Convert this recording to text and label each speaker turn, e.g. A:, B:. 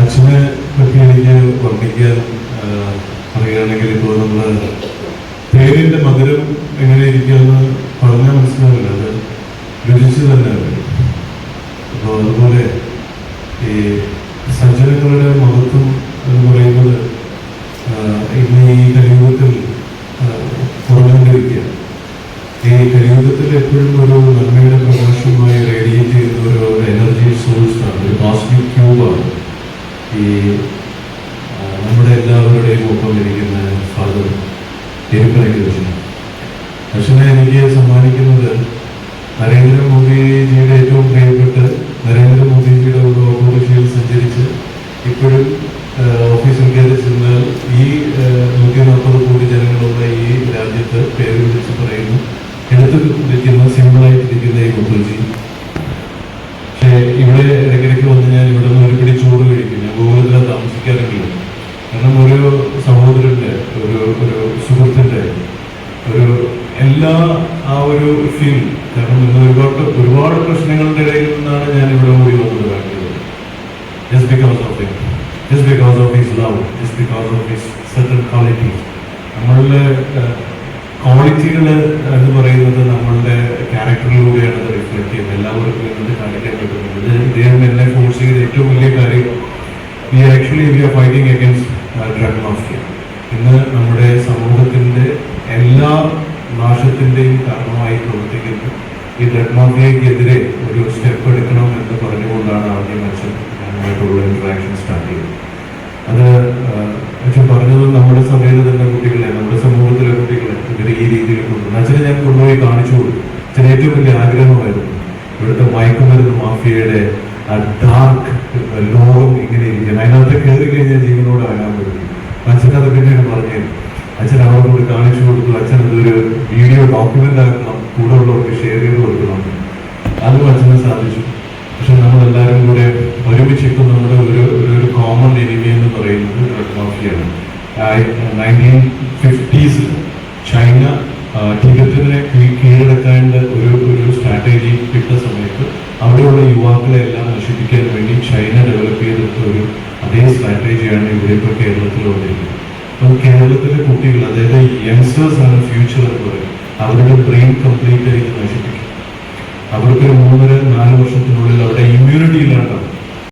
A: അച്ഛനെ പറ്റി എനിക്ക് വർണിക്കാൻ പറയുകയാണെങ്കിൽ ഇപ്പോൾ നമ്മൾ പേരിന്റെ മധുരം എങ്ങനെ ഇരിക്കുമെന്ന് പറഞ്ഞാൽ മനസ്സിലാവില്ല. അത് രുചിച്ച് തന്നെ അറിയും. അപ്പോൾ അതുപോലെ ഈ സജ്ജനങ്ങളുടെ മഹത്വം എന്ന് പറയുന്നത് ഇന്ന് ഈ കലിയുഗത്തിൽ കുറഞ്ഞുകൊണ്ടിരിക്കുക ഈ കലിയുഗത്തിൽ എപ്പോഴും നമ്മുടെ എല്ലാവരുടെയും ഒപ്പം ഇരിക്കുന്ന ഫാദർ തിരുപ്പനയ്ക്ക് ദക്ഷിണ ദക്ഷിണ എനിക്ക് സമ്മാനിക്കുന്നത് നരേന്ദ്രമോദിജിയുടെ ഏറ്റവും പ്രിയപ്പെട്ട് നരേന്ദ്രമോദിജിയുടെ ഒരു ഓട്ടോറിക്ഷയിൽ സഞ്ചരിച്ച് ഇപ്പോഴും ഓഫീസിൽ കയറി ചെന്നാൽ ഈ നൂറ്റി നാൽപ്പത് കോടി ജനങ്ങളുള്ള ഈ രാജ്യത്ത് പേര് താമസിക്കാറില്ല കാരണം ഒരു സഹോദരന്റെ ഒരു ഒരു സുഹൃത്തിന്റെ ഒരു എല്ലാ ആ ഒരു ഫീൽ കാരണം ഇന്ന് ഒരുപാട് ഒരുപാട് പ്രശ്നങ്ങളുടെ ഇടയിൽ നിന്നാണ് ഞാൻ ഇവിടെ കൂടി വന്നത് just because of him just because of his love just because of his certain quality നമ്മളുടെ ക്വാളിറ്റികൾ എന്ന് പറയുന്നത് നമ്മളുടെ ക്യാരക്ടറിലൂടെയാണ് അത് റിഫ്ലക്ട് ചെയ്യുന്നത്. എല്ലാവർക്കും എന്നത് കാണിക്കാൻ പറ്റുന്നത്. ഇത് ഇദ്ദേഹം എന്നെ ഫോഴ്സ് ചെയ്ത ഏറ്റവും വലിയ കാര്യം we actually we are fighting against drug mafia ഇന്ന് നമ്മുടെ സമൂഹത്തിന്റെ എല്ലാ നാശത്തിന്റെയും കാരണമായി പ്രവർത്തിക്കുന്നു. ഈ ഡ്രഗ് മാഫിയക്കെതിരെ ഒരു സ്റ്റെപ്പ് എടുക്കണം എന്ന് പറഞ്ഞുകൊണ്ടാണ് ആദ്യം അച്ഛൻ ഞങ്ങളുമായിട്ടുള്ള ഇൻട്രാക്ഷൻ സ്റ്റാർട്ട് ചെയ്തത്. അത് അച്ഛൻ പറഞ്ഞത് നമ്മുടെ സമയത്ത് തന്നെ കുട്ടികളെ നമ്മുടെ സമൂഹത്തിലെ കുട്ടികളെ ഇവരെ ഈ രീതിയിൽ കൊണ്ടുവന്നു. അച്ഛനെ ഞാൻ കൊണ്ടുപോയി കാണിച്ചു കൊടുത്തു. അച്ഛന് ഏറ്റവും വലിയ ആഗ്രഹമായിരുന്നു ഇവിടുത്തെ മയക്കുമരുന്ന് മാഫിയയുടെ ഡാർക്ക് ലോകം ഇങ്ങനെ ഇരിക്കണം. അതിനകത്ത് കയറി കഴിഞ്ഞാൽ ജീവനോട് ആകാൻ പറ്റും അച്ഛൻ അത് പിന്നീട് പറഞ്ഞു അച്ഛൻ അവരോട് കാണിച്ചു കൊടുത്തു. അച്ഛൻ അതൊരു വീഡിയോ ഡോക്യുമെന്റ് ആക്കണം. കൂടെ ഉള്ളവർക്ക് ഷെയർ ചെയ്ത് കൊടുക്കണം. അതും അച്ഛന് സാധിച്ചു. പക്ഷെ നമ്മളെല്ലാവരും കൂടെ ഒരുമിച്ച് ഇപ്പം നമ്മുടെ ഒരു ഒരു- കോമൺ എനിമി എന്ന് പറയുന്നത് ഡ്രഗ് മാഫിയാണ് നയന്റീൻ ഫിഫ്റ്റീസിൽ ചൈന ടിബറ്റിനെ കീഴടക്കാണ്ട് ഒരു ഒരു സ്ട്രാറ്റജി ഇട്ട സമയത്ത് അവിടെയുള്ള യുവാക്കളെ എല്ലാം അതേ സ്ട്രാറ്റജിയാണ് ഇവിടെ ഇപ്പോൾ കേരളത്തിൽ വന്നിരിക്കുന്നത്. അപ്പം കേരളത്തിലെ കുട്ടികൾ അതായത് യങ്സ്റ്റേഴ്സ് ആണ് ഫ്യൂച്ചർ എന്ന് പറയുന്നത്. അവരുടെ ബ്രെയിൻ കംപ്ലീറ്റ് ആയിട്ട്